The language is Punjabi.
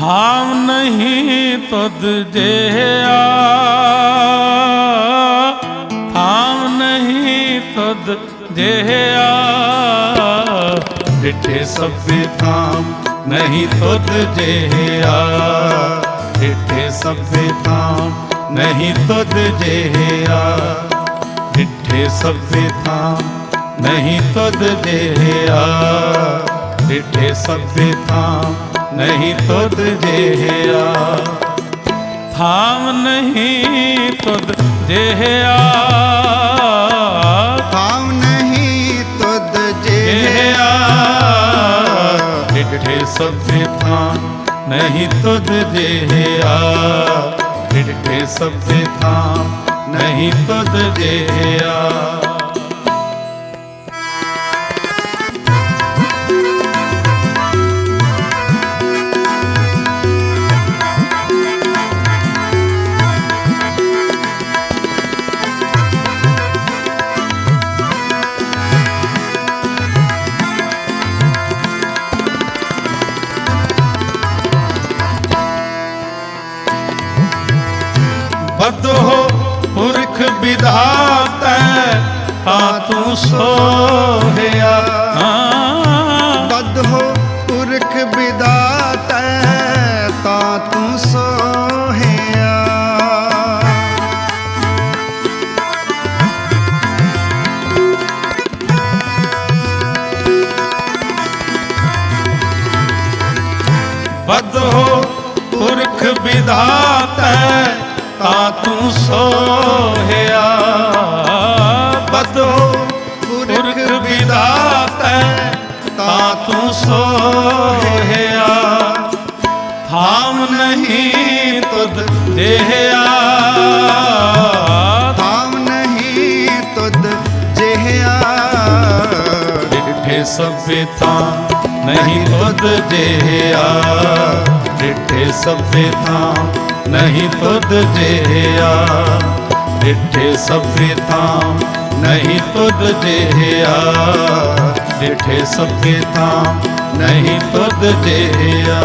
ਹਾਮ ਨਹੀਂ ਤੁਧ ਜਿਹਾ। ਹਾਮ ਨਹੀਂ ਤੁਧ ਜਿਹਾ। ਡਿਠੇ ਸਭੇ ਥਾਮ ਨਹੀਂ ਤੁਧ ਜਿਹਾ। ਡਿਠੇ ਸਭੇ ਥਾਮ ਨਹੀਂ ਤੁਧ ਜਿਹਾ। ਡਿਠੇ ਸਭੇ ਥਾਮ ਨਹੀਂ ਤੁਧ ਜਿਹਾ। ਡਿਠੇ ਸਭੇ ਥਾਮ ਨਹੀਂ ਤੁਧ ਜਿਹਾ ਥਾਮ ਨਹੀਂ ਤੁਧ ਜਿਹਾ ਥਾਮ ਨਹੀਂ ਤੁਧ ਜਿਹਾ ਡਿਠੇ ਸਭੇ ਥਾਮ ਨਹੀਂ ਤੁਧ ਜਿਹਾ ਡਿਠੇ ਸਭੇ ਥਾਮ ਨਹੀਂ ਤੁਧ ਜਿਹਾ ਬਦੋ ਪੁਰਖ ਵਿਧਾਤੈ ਆ ਤੂੰ ਸੋਹਿਆ। ਹਾਂ ਹੋ ਪੁਰਖ ਵਿਦਾਤੈ ਤਾ ਤੂੰ ਸੋਹਿਆ। ਬਦੋ ਪੁਰਖ ਵਿਧਾਤੈ ਤੂੰ ਸੋਹਿਆ। ਥਾਮ ਨਹੀਂ ਤੁਧ ਦੇਹਿਆ। ਥਾਮ ਨਹੀਂ ਤੁਧ ਜਿਹਾ ਡਿਠੇ ਸਭੇ ਥਾਂ ਨਹੀਂ ਤੁਧ ਜਿਹਾ ਡਿਠੇ ਸਭੇ ਥਾਂ ਨਹੀਂ ਤੁਧ ਜਿਹਾ ਡਿਠੇ ਸਭੇ ਥਾਂ ਨਹੀਂ ਤੁਧ ਜਿਹਾ ਡਿਠੇ ਸਭੇ ਥਾਂ ਨਹੀਂ ਤੁਧ ਜਿਹਾ